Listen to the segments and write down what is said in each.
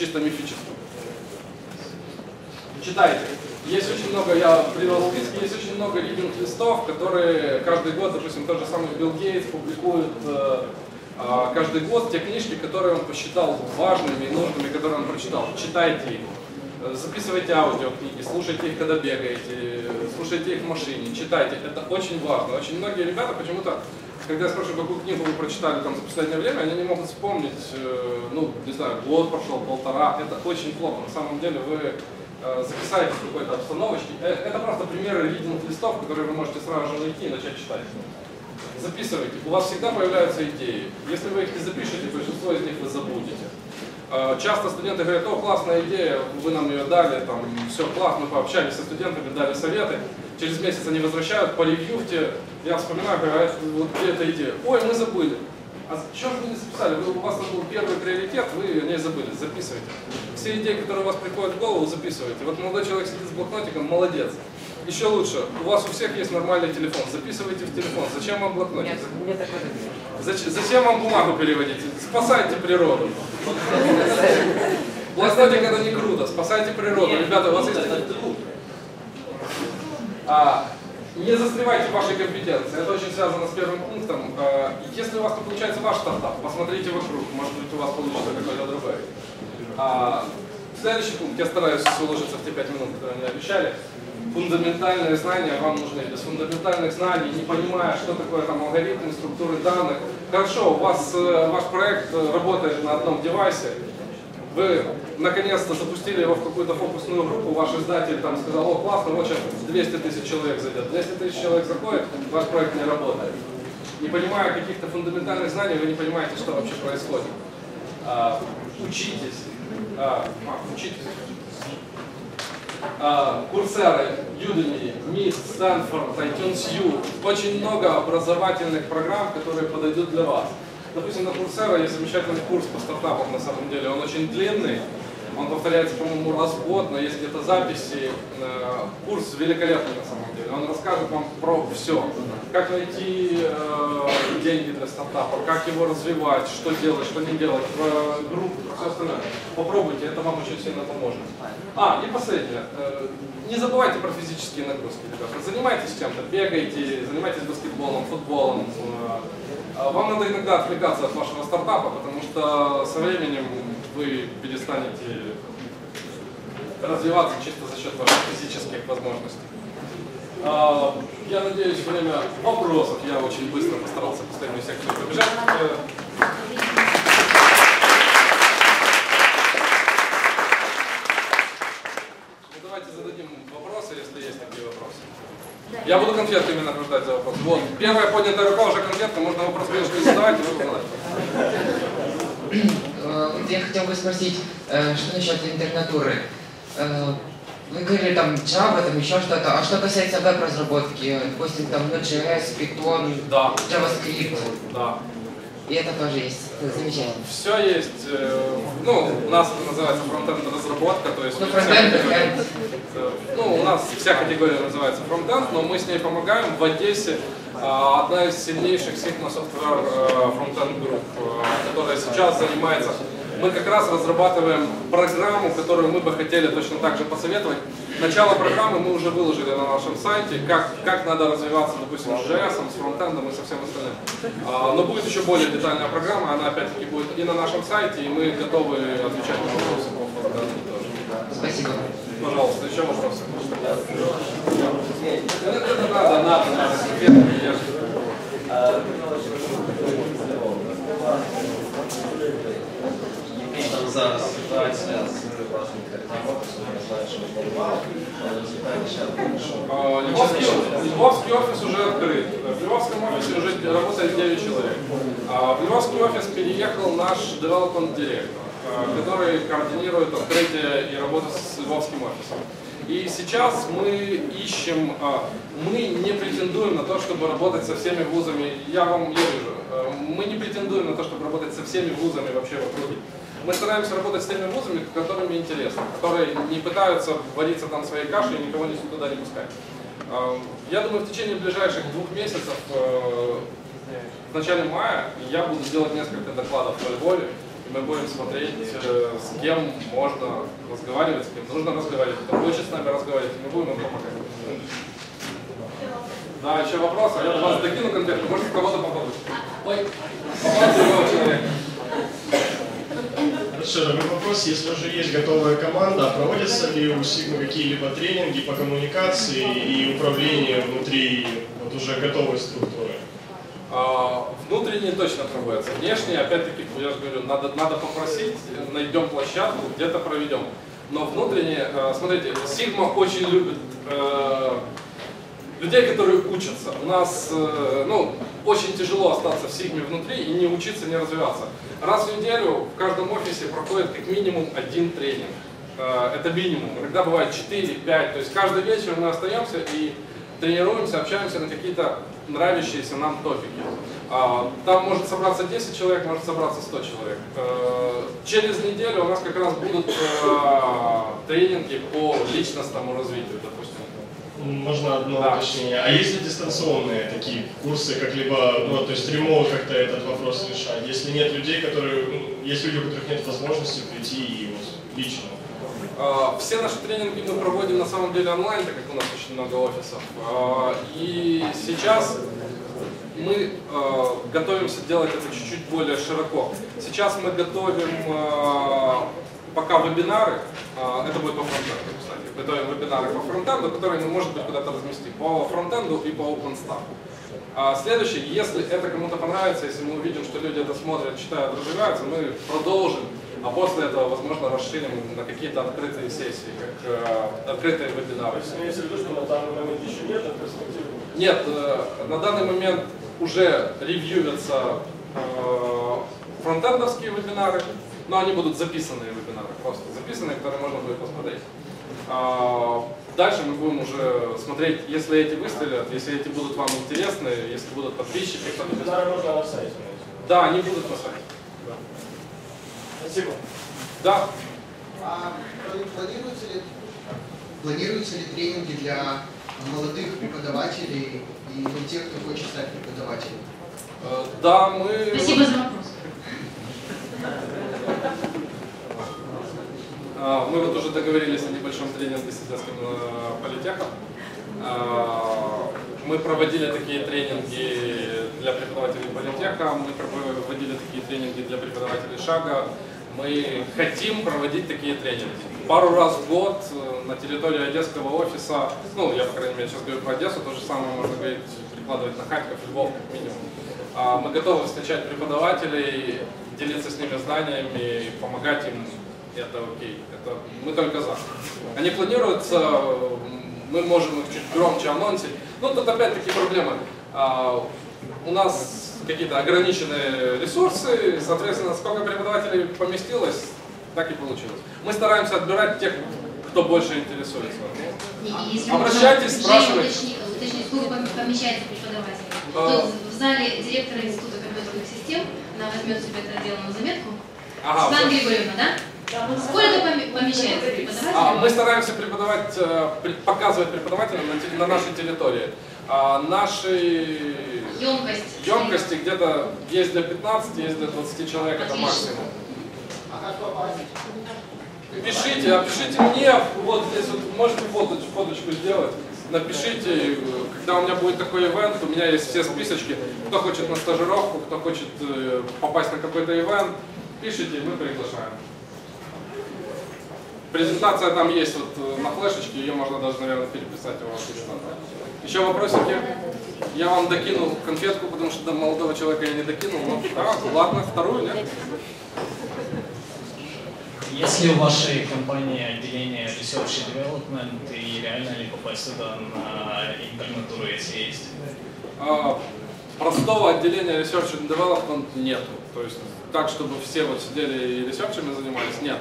чисто мифическим. Читайте. Есть очень много, я привел списки, есть очень много лидинг листов, которые каждый год, допустим, тот же самый Билл Гейтс публикует э, э, каждый год те книжки, которые он посчитал важными и нужными, которые он прочитал. Читайте их. Записывайте аудиокниги, слушайте их, когда бегаете, слушайте их в машине, читайте. Это очень важно. Очень многие ребята почему-то, когда я спрашиваю, какую книгу вы прочитали там за последнее время, они не могут вспомнить, э, ну, не знаю, год прошел, полтора. Это очень плохо. На самом деле вы э, записали в какой-то обстановочке. Это просто примеры лидинг листов, которые вы можете сразу же найти и начать читать. Записывайте. У вас всегда появляются идеи. Если вы их не запишете, большинство из них вы забудете. Э, часто студенты говорят, о, классная идея, вы нам ее дали, там, все классно, пообщались со студентами, дали советы. Через месяц они возвращают, по ревьюфте, я вспоминаю, говорят, вот где эта идея? Ой, мы забыли. А что же вы не записали? Вы, у вас был первый приоритет, вы о ней забыли, записывайте. Все идеи, которые у вас приходят в голову, записывайте. Вот молодой человек сидит с блокнотиком, молодец. Еще лучше, у вас у всех есть нормальный телефон, записывайте в телефон. Зачем вам блокнотик? Зачем, зачем вам бумагу переводить? Спасайте природу. Блокнотик это не круто, спасайте природу. Ребята, у вас есть А, не застревайте в вашей компетенции, это очень связано с первым пунктом. А, если у вас не получается ваш стартап, посмотрите вокруг, может быть у вас получится какой-то другой. А, следующий пункт, я стараюсь уложиться в те пять минут, которые мне обещали фундаментальные знания вам нужны. Без фундаментальных знаний, не понимая, что такое там алгоритмы, структуры данных. Хорошо, у вас э, ваш проект работает на одном девайсе, вы наконец-то запустили его в какую-то фокусную группу, ваш издатель там сказал, о, классно, вот сейчас 200 тысяч человек зайдет. 200 тысяч человек заходит, ваш проект не работает. Не понимая каких-то фундаментальных знаний, вы не понимаете, что вообще происходит. А, учитесь. А, учитесь. Курсеры, Udemy, MIT, Stanford, iTunes U. Очень много образовательных программ, которые подойдут для вас. Допустим, на Coursera есть замечательный курс по стартапам на самом деле. Он очень длинный, он повторяется, по-моему, раз в год, но есть где-то записи. Э, курс великолепный на самом деле. Он расскажет вам про все. Как найти э, деньги для стартапа, как его развивать, что делать, что не делать, про группу, все остальное. Попробуйте, это вам очень сильно поможет. А, и последнее. Э, не забывайте про физические нагрузки, ребята. Занимайтесь чем-то, бегайте, занимайтесь баскетболом, футболом. Э, вам надо иногда отвлекаться от вашего стартапа, потому что со временем вы перестанете развиваться чисто за счет ваших физических возможностей. А, я надеюсь, время вопросов. Я очень быстро постарался последнюю секцию пробежать. Ну, давайте зададим вопросы, если есть такие вопросы. Я буду конфетками награждать за вопрос. Вот, первая поднятая рука уже конфетка, можно вопрос, конечно, не задавать, но вы Э, я хотел бы спросить, э, что насчет интернатуры? Э, вы говорили там Java, там еще что-то. А что касается веб-разработки, допустим, там Node.js, Python, да. JavaScript? Да. И это тоже есть. Замечательно. Все есть. Ну, у нас это называется фронтенд разработка, то есть... Ну, фронтенд. Ну, у нас вся категория называется фронтенд, но мы с ней помогаем в Одессе. А, одна из сильнейших Sigma Software э, Frontend Group, э, которая сейчас занимается мы как раз разрабатываем программу, которую мы бы хотели точно так же посоветовать. Начало программы мы уже выложили на нашем сайте, как, как надо развиваться, допустим, с JS, с фронтендом и со всем остальным. А, но будет еще более детальная программа, она опять-таки будет и на нашем сайте, и мы готовы отвечать на вопросы по фронтенду. Спасибо. Пожалуйста, еще вопросы? Надо, надо, надо. Там зараз ситуація з власним офісом, я знаю, що планував, але питання ще Львовский, Львовский офис уже открыт. В Львовском офисе уже работает 9 человек. А в Львовский офис переехал наш development директор, который координирует открытие и работу с Львовским офисом. И сейчас мы ищем, мы не претендуем на то, чтобы работать со всеми вузами, я вам я вижу, мы не претендуем на то, чтобы работать со всеми вузами вообще в округе. Мы стараемся работать с теми вузами, которыми интересно, которые не пытаются вариться там своей кашей и никого туда не пускать. Я думаю, в течение ближайших двух месяцев, э, в начале мая, я буду делать несколько докладов по Львове, Мы будем смотреть, э, с кем можно разговаривать, с кем нужно разговаривать, кто хочет с нами разговаривать, мы будем им помогать. Да, еще вопрос, а я вас докину конкретно, может кого-то попадут. Ой, попал другого человека. Хорошо, такой вопрос. Если уже есть готовая команда, а проводятся ли у Sigma какие-либо тренинги по коммуникации и управлению внутри вот уже готовой структуры? А, Внутренние точно проводятся. Внешние, опять-таки, я же говорю, надо, надо попросить, найдем площадку, где-то проведем. Но внутренние, э, смотрите, Sigma очень любит э, людей, которые учатся. У нас э, ну, очень тяжело остаться в Сигме внутри и не учиться, не развиваться. Раз в неделю в каждом офисе проходит как минимум один тренинг. Э, Это минимум. Иногда бывает 4-5. То есть каждый вечер мы остаемся и тренируемся, общаемся на какие-то нравящиеся нам топики. А, Там может собраться 10 человек, может собраться 100 человек. Э, Через неделю у нас как раз будут э, тренинги по личностному развитию, допустим. Можно одно Да. уточнение. А есть ли дистанционные такие курсы, как-либо, ну, то есть ремоут как-то этот вопрос решать? Если нет людей, которые, ну, есть люди, у которых нет возможности прийти и вот лично. А, Все наши тренинги мы проводим на самом деле онлайн, так как у нас очень много офисов. А, И сейчас мы а, готовимся делать это чуть-чуть более широко. Сейчас мы готовим пока вебинары, это будет по фронтенду, кстати. Готовим вебинары по фронтенду, которые мы, может быть, куда-то разместим. По фронтенду и по OpenStack. А следующее, если это кому-то понравится, если мы увидим, что люди это смотрят, читают, развиваются, мы продолжим, а после этого, возможно, расширим на какие-то открытые сессии, как э, открытые вебинары. В виду, что на данный момент еще нет, а перспективы? Нет, э, на данный момент уже ревьюются э, фронтендовские вебинары, но они будут записанные вебинары, просто записанные, которые можно будет посмотреть. А, Дальше мы будем уже смотреть, если эти выстрелят, если эти будут вам интересны, если будут подписчики. Вебинары можно на сайте. Да, они будут на сайте. Спасибо. Да, А планируются ли, планируются ли тренинги для молодых преподавателей и для тех, кто хочет стать преподавателем? э, да, мы... Спасибо за вопрос. А, Мы вот уже договорились о небольшом тренинге с Одесским э, политехом. А, Мы проводили такие тренинги для преподавателей политеха, мы проводили такие тренинги для преподавателей шага. Мы хотим проводить такие тренинги. Пару раз в год э, на территории Одесского офиса, ну, я, по крайней мере, сейчас говорю про Одессу, то же самое можно говорить, прикладывать на Харьков, Львов, как минимум. А, Мы готовы встречать преподавателей, делиться с ними знаниями, помогать им это окей. Это мы только за. Они планируются, мы можем их чуть громче анонсить. Ну, тут опять-таки проблемы. А, у нас какие-то ограниченные ресурсы, соответственно, сколько преподавателей поместилось, так и получилось. Мы стараемся отбирать тех, кто больше интересуется. Если Обращайтесь, спрашивайте. уточнить, сколько пом- помещается преподавателей. А. В зале директора Института компьютерных систем, она возьмет себе это дело на заметку. Ага, Светлана вот. Григорьевна, да? Сколько поме- помещается А, преподавателей? мы стараемся преподавать, э, показывать преподавателям на, на нашей территории. А наши Емкость. емкости где-то есть для 15, есть для 20 человек, это Отлично. максимум. Пишите, а пишите мне, вот здесь вот можете фоточ, фоточку сделать. Напишите, когда у меня будет такой ивент, у меня есть все списочки, кто хочет на стажировку, кто хочет э, попасть на какой-то ивент, пишите, мы приглашаем. Презентация там есть вот э, на флешечке, ее можно даже, наверное, переписать у вас. надо. Еще вопросики? Я вам докинул конфетку, потому что до молодого человека я не докинул. Ну, а, ладно, вторую, нет? Есть ли у вашей компании отделение Research и Development и реально ли попасть сюда на интернатуру, если есть? А, Простого отделения Research and Development нет. То есть так, чтобы все вот сидели и ресерчами занимались, нет.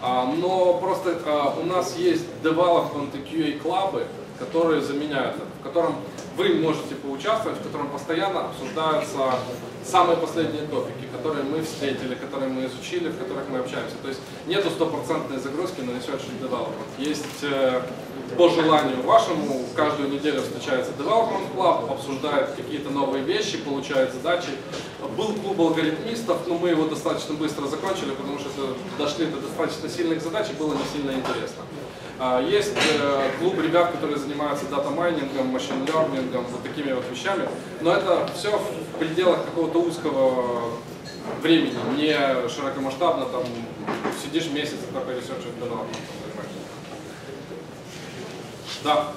А, Но просто а, у нас есть development и QA клабы, которые заменяют это, в котором вы можете поучаствовать, в котором постоянно обсуждаются самые последние топики, которые мы встретили, которые мы изучили, в которых мы общаемся. То есть нету стопроцентной загрузки на and Development. Есть э, по желанию вашему, каждую неделю встречается Development Club, обсуждает какие-то новые вещи, получает задачи. Был клуб алгоритмистов, но мы его достаточно быстро закончили, потому что дошли до достаточно сильных задач и было не сильно интересно. А, Есть э, клуб ребят, которые занимаются дата-майнингом, машин-лернингом, вот такими вот вещами, но это все в пределах какого-то узкого времени, не широкомасштабно, там сидишь месяц и только research and development занимаешься. Да.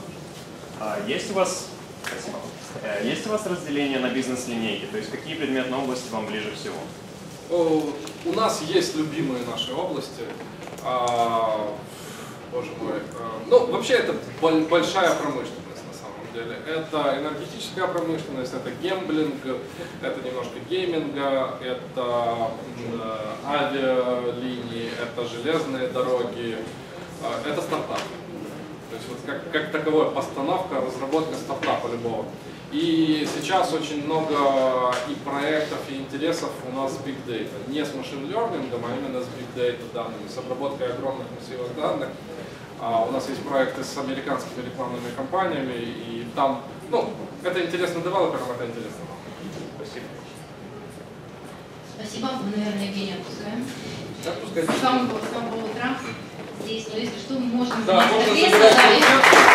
А Есть у вас спасибо. Э, Есть у вас разделение на бизнес-линейки? То есть какие предметные области вам ближе всего? У нас есть любимые наши области. Боже мой. а, Ну, вообще это боль- большая промышленность на самом деле. Это энергетическая промышленность, это гемблинг, это немножко гейминга, это э, авиалинии, это железные дороги, а, это стартап. Есть вот как, как таковая постановка, разработка стартапа любого. И сейчас очень много и проектов, и интересов у нас с Big Data. Не с машин learning, а именно с Big Data данными, с обработкой огромных массивов данных. А у нас есть проекты с американскими рекламными компаниями, и там, ну, это интересно девелоперам, это интересно нам. Спасибо. Спасибо. Мы, наверное, Евгения отпускаем. Да. С самого, с самого утра здесь, но если что, мы можем Да, можно это